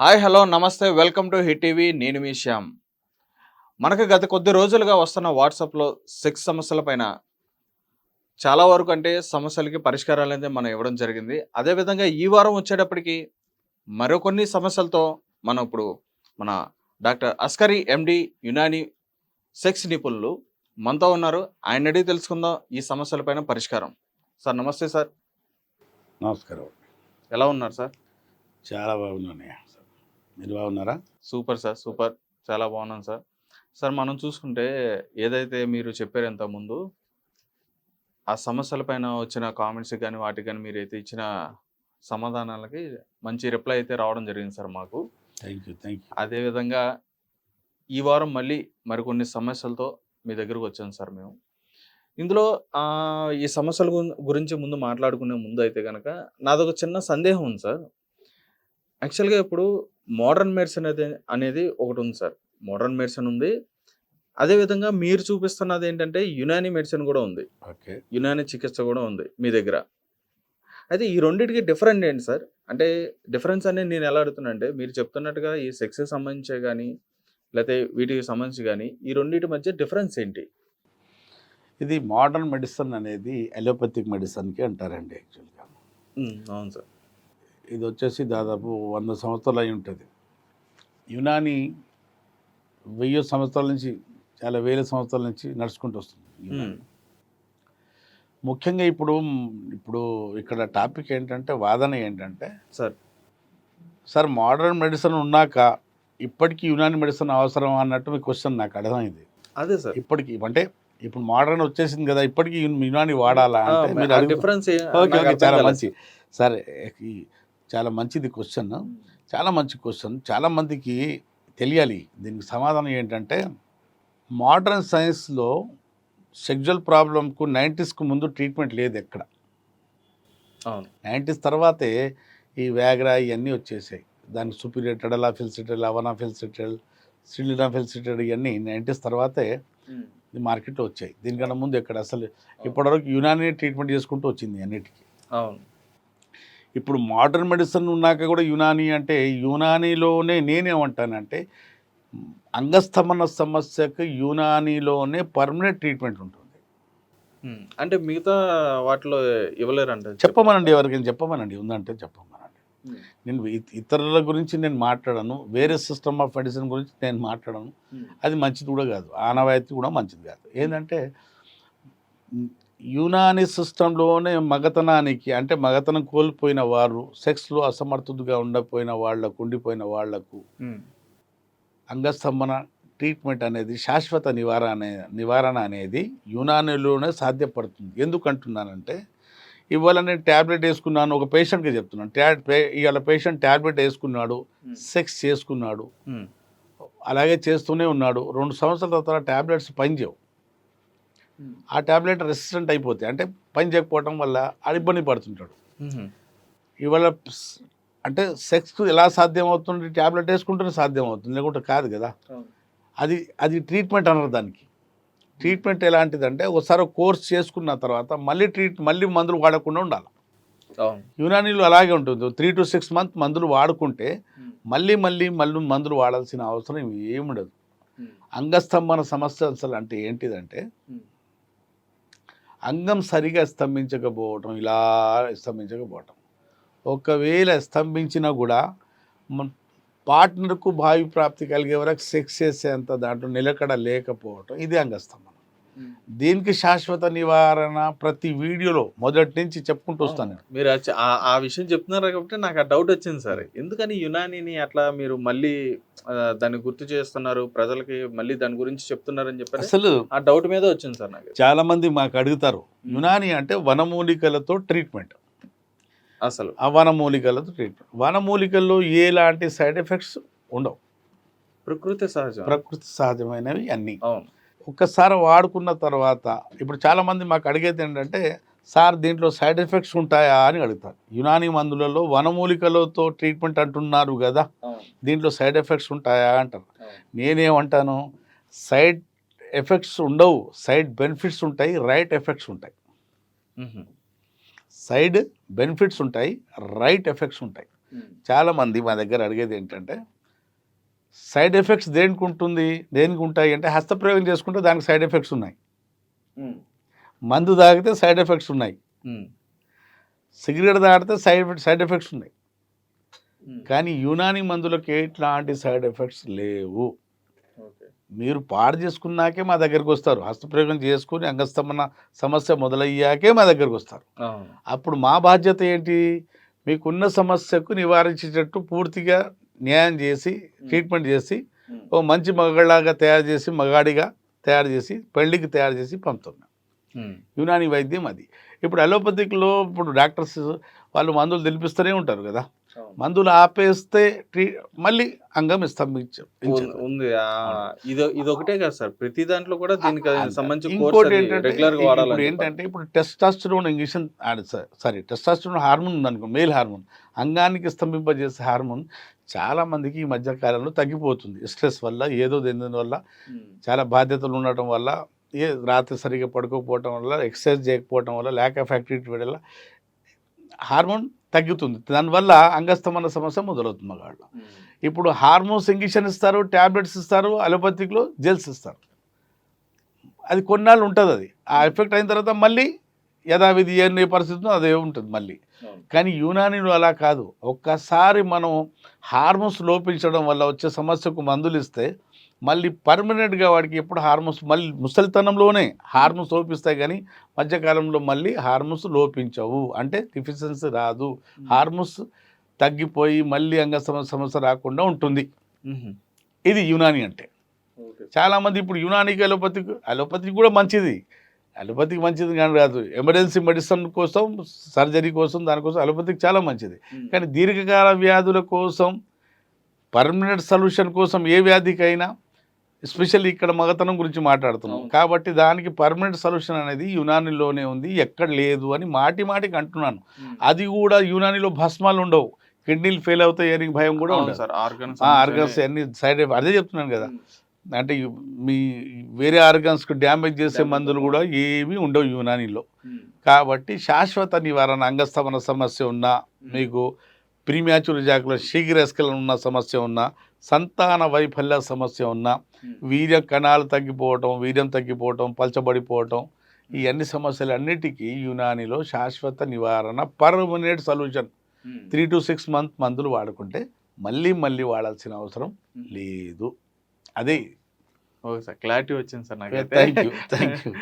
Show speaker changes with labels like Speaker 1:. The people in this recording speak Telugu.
Speaker 1: హాయ్ హలో నమస్తే వెల్కమ్ టు హిట్ టీవీ నేను మీ శ్యామ్. మనకు గత కొద్ది రోజులుగా వస్తున్న వాట్సాప్లో సెక్స్ సమస్యలపైన చాలా వరకు అంటే సమస్యలకి పరిష్కారాలు అయితే మనం ఇవ్వడం జరిగింది. అదేవిధంగా ఈ వారం వచ్చేటప్పటికి మరికొన్ని సమస్యలతో మనం ఇప్పుడు మన doctor Askari MD Unani sex నిపుణులు మనతో ఉన్నారు. ఆయన అడిగి తెలుసుకుందాం ఈ సమస్యలపైన పరిష్కారం. సార్ నమస్తే సార్.
Speaker 2: నమస్కారం.
Speaker 1: ఎలా ఉన్నారు సార్?
Speaker 2: చాలా బాగున్నాను మీరు బాగున్నారా?
Speaker 1: Super sir super. చాలా బాగున్నాను సార్. సార్ మనం చూసుకుంటే ఏదైతే మీరు చెప్పారు ఇంతకుముందు ఆ సమస్యలపైన వచ్చిన కామెంట్స్ కానీ వాటికి కానీ మీరు అయితే ఇచ్చిన సమాధానాలకి మంచి రిప్లై అయితే రావడం జరిగింది సార్ మాకు.
Speaker 2: Thank you thank you.
Speaker 1: అదేవిధంగా ఈ వారం మళ్ళీ మరికొన్ని సమస్యలతో మీ దగ్గరకు వచ్చాను సార్ మేము. ఇందులో ఈ సమస్యల గురించి ముందు మాట్లాడుకునే ముందు అయితే కనుక నాదొక చిన్న సందేహం ఉంది సార్. యాక్చువల్గా ఇప్పుడు మోడర్న్ మెడిసిన్ అనేది అనేది ఒకటి ఉంది సార్. మోడర్న్ మెడిసిన్ ఉంది. అదేవిధంగా మీరు చూపిస్తున్నది ఏంటంటే యునాని మెడిసిన్ కూడా ఉంది.
Speaker 2: ఓకే.
Speaker 1: యునాని చికిత్స కూడా ఉంది మీ దగ్గర. అయితే ఈ రెండింటికి డిఫరెంట్ ఏంటి సార్? అంటే డిఫరెన్స్ అనేది నేను ఎలా అడుగుతున్నా అంటే మీరు చెప్తున్నట్టుగా ఈ సెక్స్కి సంబంధించే కానీ లేకపోతే వీటికి సంబంధించి కానీ ఈ రెండింటి మధ్య డిఫరెన్స్ ఏంటి?
Speaker 2: ఇది మోడర్న్ మెడిసిన్ అనేది అలోపతిక్ మెడిసిన్కి అంటారండి యాక్చువల్గా.
Speaker 1: అవును సార్.
Speaker 2: ఇది వచ్చేసి దాదాపు వంద సంవత్సరాలు అయి ఉంటుంది. యునాని వెయ్యి సంవత్సరాల నుంచి చాలా వేల సంవత్సరాల నుంచి నడుచుకుంటూ వస్తుంది ముఖ్యంగా ఇప్పుడు ఇప్పుడు ఇక్కడ టాపిక్ ఏంటంటే వాదన ఏంటంటే
Speaker 1: సార్.
Speaker 2: సార్ మోడర్న్ మెడిసిన్ ఉన్నాక ఇప్పటికీ యునాని మెడిసిన్ అవసరం అన్నట్టు మీ క్వశ్చన్ నాకు అర్థమైంది.
Speaker 1: అదే సార్.
Speaker 2: ఇప్పటికి అంటే ఇప్పుడు మోడర్న్ వచ్చేసింది కదా ఇప్పటికీ యునాని వాడాలా అంటే మీరు
Speaker 1: డిఫరెన్స్
Speaker 2: ఓకే ఓకే చాలా మంచి. సరే చాలా మంచిది క్వశ్చన్ చాలా మంచి క్వశ్చన్ చాలా మందికి తెలియాలి. దీనికి సమాధానం ఏంటంటే మోడర్న్ సైన్స్లో సెక్జువల్ ప్రాబ్లంకు నైంటీస్కు ముందు ట్రీట్మెంట్ లేదు ఎక్కడ. నైంటీస్ తర్వాతే ఈ వ్యాగ్రా ఇవన్నీ వచ్చేసాయి. దానికి సుపీరియర్ టెడలాఫిల్సిటెల్ అవనాఫిల్సిటెల్ సిలిడాఫిల్సిటెల్ ఇవన్నీ నైంటీస్ తర్వాతే మార్కెట్లో వచ్చాయి. దీనికన్నా ముందు ఎక్కడ? అసలు ఇప్పటివరకు యునాని ట్రీట్మెంట్ చేసుకుంటూ వచ్చింది అన్నిటికీ.
Speaker 1: అవును.
Speaker 2: ఇప్పుడు మోడర్న్ మెడిసిన్ ఉన్నాక కూడా యునాని అంటే యునానీలోనే నేనేమంటానంటే అంగస్తమన సమస్యకు యునానీలోనే పర్మనెంట్ ట్రీట్మెంట్ ఉంటుంది.
Speaker 1: అంటే మిగతా వాటిలో ఇవ్వలేరంట.
Speaker 2: చెప్పమనండి ఎవరికైనా చెప్పమనండి. ఉందంటే చెప్పమనండి. నేను ఇతరుల గురించి నేను మాట్లాడను. వేరే సిస్టమ్ ఆఫ్ మెడిసిన్ గురించి నేను మాట్లాడను. అది మంచిది కూడా కాదు. ఆనవాయితీ కూడా మంచిది కాదు. ఏంటంటే యునాని సిస్టంలోనే మగతనానికి అంటే మగతనం కోల్పోయిన వారు సెక్స్లో అసమర్థుడిగా ఉండపోయిన వాళ్ళకు ఉండిపోయిన
Speaker 1: వాళ్ళకు
Speaker 2: అంగస్తంభన ట్రీట్మెంట్ అనేది శాశ్వత నివారణ నివారణ అనేది యునానిలోనే సాధ్యపడుతుంది. ఎందుకు అంటున్నానంటే ఇవాళ నేను ట్యాబ్లెట్ వేసుకున్నాను ఒక పేషెంట్కి చెప్తున్నాను. ట్యా ఇవాళ పేషెంట్ ట్యాబ్లెట్ వేసుకున్నాడు సెక్స్ చేసుకున్నాడు అలాగే చేస్తూనే ఉన్నాడు. రెండు సంవత్సరాల తర్వాత ట్యాబ్లెట్స్ పనిచేయవు. ఆ ట్యాబ్లెట్ రెసిస్టెంట్ అయిపోతాయి. అంటే పని చేయకపోవడం వల్ల ఇబ్బంది పడుతుంటాడు. ఇవాళ అంటే సెక్స్ ఎలా సాధ్యం అవుతుంది? ట్యాబ్లెట్ వేసుకుంటేనే సాధ్యం అవుతుంది. లేకుంటే కాదు కదా. అది అది ట్రీట్మెంట్ అన్నారు దానికి. ట్రీట్మెంట్ ఎలాంటిదంటే ఒకసారి కోర్స్ చేసుకున్న తర్వాత మళ్ళీ ట్రీట్ మళ్ళీ మందులు వాడకుండా ఉండాలి. యునానీలో అలాగే ఉంటుంది. త్రీ టు సిక్స్ మంత్ మందులు వాడుకుంటే మళ్ళీ మళ్ళీ మళ్ళీ మందులు వాడాల్సిన అవసరం ఏముండదు. అంగస్తంభన సమస్య అసలు అంటే ఏంటిదంటే అంగం సరిగా స్తంభించకపోవటం ఇలా స్తంభించకపోవటం. ఒకవేళ స్తంభించినా కూడా పార్ట్నర్కు భావి ప్రాప్తి కలిగే వరకు సెక్స్ చేసేంత దాంట్లో నిలకడ లేకపోవటం ఇది
Speaker 1: అంగస్తంభం.
Speaker 2: దీనికి శాశ్వత నివారణ ప్రతి వీడియోలో మొదటి నుంచి చెప్పుకుంటూ వస్తాను.
Speaker 1: మీరు ఆ విషయం చెప్తున్నారు కాబట్టి నాకు ఆ డౌట్ వచ్చింది సార్. ఎందుకని యునానీని అట్లా మీరు మళ్ళీ దాన్ని గుర్తు చేస్తున్నారు ప్రజలకి మళ్ళీ దాని గురించి చెప్తున్నారని చెప్పారు
Speaker 2: అసలు
Speaker 1: ఆ డౌట్ మీద వచ్చింది సార్ నాకు.
Speaker 2: చాలా మంది మాకు అడుగుతారు యునాని అంటే వనమూలికలతో ట్రీట్మెంట్.
Speaker 1: అసలు.
Speaker 2: ఆ వనమూలికలతో ట్రీట్మెంట్. వనమూలికల్లో ఎలాంటి సైడ్ ఎఫెక్ట్స్ ఉండవు.
Speaker 1: ప్రకృతి సహజం.
Speaker 2: ప్రకృతి సహజమైనవి అన్నీ.
Speaker 1: అవును.
Speaker 2: ఒక్కసారి వాడుకున్న తర్వాత ఇప్పుడు చాలా మంది మాకు అడిగేది ఏంటంటే సార్ దీంట్లో సైడ్ ఎఫెక్ట్స్ ఉంటాయా? అని అడుగుతారు. యునాని మందులలో వనమూలికలతో ట్రీట్మెంట్ అంటున్నారు కదా దీంట్లో సైడ్ ఎఫెక్ట్స్ ఉంటాయా అంటారు. నేనేమంటాను సైడ్ ఎఫెక్ట్స్ ఉండవు సైడ్ బెనిఫిట్స్ ఉంటాయి రైట్ ఎఫెక్ట్స్ ఉంటాయి. సైడ్ బెనిఫిట్స్ ఉంటాయి రైట్ ఎఫెక్ట్స్ ఉంటాయి. చాలామంది మా దగ్గర అడిగేది ఏంటంటే సైడ్ ఎఫెక్ట్స్ దేనికి ఉంటుంది దేనికి ఉంటాయి అంటే హస్తప్రయోగం చేసుకుంటే దానికి సైడ్ ఎఫెక్ట్స్ ఉన్నాయి. మందు తాగితే సైడ్ ఎఫెక్ట్స్ ఉన్నాయి. సిగరెట్ తాగితే సైడ్ సైడ్ ఎఫెక్ట్స్ ఉన్నాయి. కానీ యునాని మందులకు ఎట్లాంటి సైడ్ ఎఫెక్ట్స్ లేవు. మీరు పాడు చేసుకున్నాకే మా దగ్గరికి వస్తారు. హస్తప్రయోగం చేసుకుని అంగస్తమన సమస్య మొదలయ్యాకే మా దగ్గరికి వస్తారు. అప్పుడు మా బాధ్యత ఏంటి? మీకున్న సమస్యకు నివారించేటట్టు పూర్తిగా న్యాయం చేసి ట్రీట్మెంట్ చేసి ఓ మంచి మగలాగా తయారు చేసి మగాడిగా తయారు చేసి పెళ్ళికి తయారు చేసి పంపుతున్నాం. యునాని వైద్యం అది. ఇప్పుడు అలోపతిక్లో ఇప్పుడు డాక్టర్స్ వాళ్ళు మందులు తెలిపిస్తూనే ఉంటారు కదా. మందులు ఆపేస్తే మళ్ళీ అంగం
Speaker 1: ఉంది ఇది ఇది ఒకటే కదా సార్. ప్రతి దాంట్లో కూడా దీనికి. సంబంధించి
Speaker 2: ఏంటంటే ఇప్పుడు testosterone injection sorry. Testosterone hormone ఉందనుకో మేల్ హార్మోన్. అంగానికి స్తంభింపజేసే హార్మోన్ చాలా మందికి ఈ మధ్య కాలంలో తగ్గిపోతుంది. స్ట్రెస్ వల్ల ఏదో దేని వల్ల చాలా బాధ్యతలు ఉండటం వల్ల ఏ రాత్రి సరిగ్గా పడుకోకపోవటం వల్ల ఎక్సర్సైజ్ చేయకపోవటం వల్ల ల్యాక్ ఆఫ్ యాక్టివిటీ వల్ల హార్మోన్ తగ్గుతుంది. దానివల్ల అంగస్తమన సమస్య మొదలవుతుంది మగాళ్ళు. ఇప్పుడు హార్మోన్స్ ఇంజక్షన్ ఇస్తారు ట్యాబ్లెట్స్ ఇస్తారు అలోపతిక్లో జెల్స్ ఇస్తారు. అది కొన్నాళ్ళు ఉంటుంది అది. ఆ ఎఫెక్ట్ అయిన తర్వాత మళ్ళీ యథావిధి ఏ పరిస్థితి ఉందో అదే ఉంటుంది మళ్ళీ. కానీ యునానిలో అలా కాదు. ఒక్కసారి మనం హార్మోన్స్ లోపించడం వల్ల వచ్చే సమస్యకు మందులు ఇస్తే మళ్ళీ పర్మనెంట్గా వాడికి ఎప్పుడు హార్మోన్స్ మళ్ళీ ముసలితనంలోనే హార్మోన్స్ లోపిస్తాయి కానీ మధ్యకాలంలో మళ్ళీ హార్మోన్స్ లోపించవు. అంటే డిఫిషియన్సీ రాదు. హార్మోన్స్ తగ్గిపోయి మళ్ళీ అంగ సమ- సమస్య రాకుండా ఉంటుంది. ఇది యునాని అంటే. చాలామంది ఇప్పుడు యునానికి అలోపతిక్ అలోపతిక్ కూడా మంచిది. అలోపతిక్ మంచిది కానీ కాదు. ఎమర్జెన్సీ మెడిసిన్ కోసం సర్జరీ కోసం దానికోసం అలోపతిక్ చాలా మంచిది. కానీ దీర్ఘకాల వ్యాధుల కోసం పర్మనెంట్ సొల్యూషన్ కోసం ఏ వ్యాధికైనా ఎస్పెషల్లీ ఇక్కడ మగతనం గురించి మాట్లాడుతున్నాం. కాబట్టి దానికి పర్మనెంట్ సొల్యూషన్ అనేది యునానిలోనే ఉంది ఎక్కడ లేదు అని మాటి మాటికి అంటున్నాను. అది కూడా యునానిలో భస్మాలు ఉండవు. కిడ్నీలు ఫెయిల్ అవుతాయి అని భయం కూడా ఉండదు.
Speaker 1: సార్ ఆర్గన్స్
Speaker 2: ఆర్గన్స్ అన్ని సైడ్ అదే చెప్తున్నాను కదా. అంటే మీ వేరే ఆర్గన్స్కి డ్యామేజ్ చేసే మందులు. కూడా ఏమీ ఉండవు యునానిలో. కాబట్టి శాశ్వత నివారణ అంగస్తమన సమస్య ఉన్నా మీకు ప్రీమ్యాచుర్ జాకుల శీఘ్రస్కలన ఉన్న సమస్య ఉన్నా సంతాన వైఫల్య సమస్య ఉన్నా వీర్య కణాలు తగ్గిపోవటం వీర్యం తగ్గిపోవటం పలచబడిపోవటం ఈ అన్ని సమస్యలు అన్నిటికీ యునానిలో శాశ్వత నివారణ permanent solution. Three to six month మందులు వాడుకుంటే మళ్ళీ మళ్ళీ వాడాల్సిన అవసరం లేదు. అదే.
Speaker 1: ఓకే సార్ క్లారిటీ వచ్చింది సార్ నాకు
Speaker 2: థ్యాంక్ యూ థ్యాంక్ యూ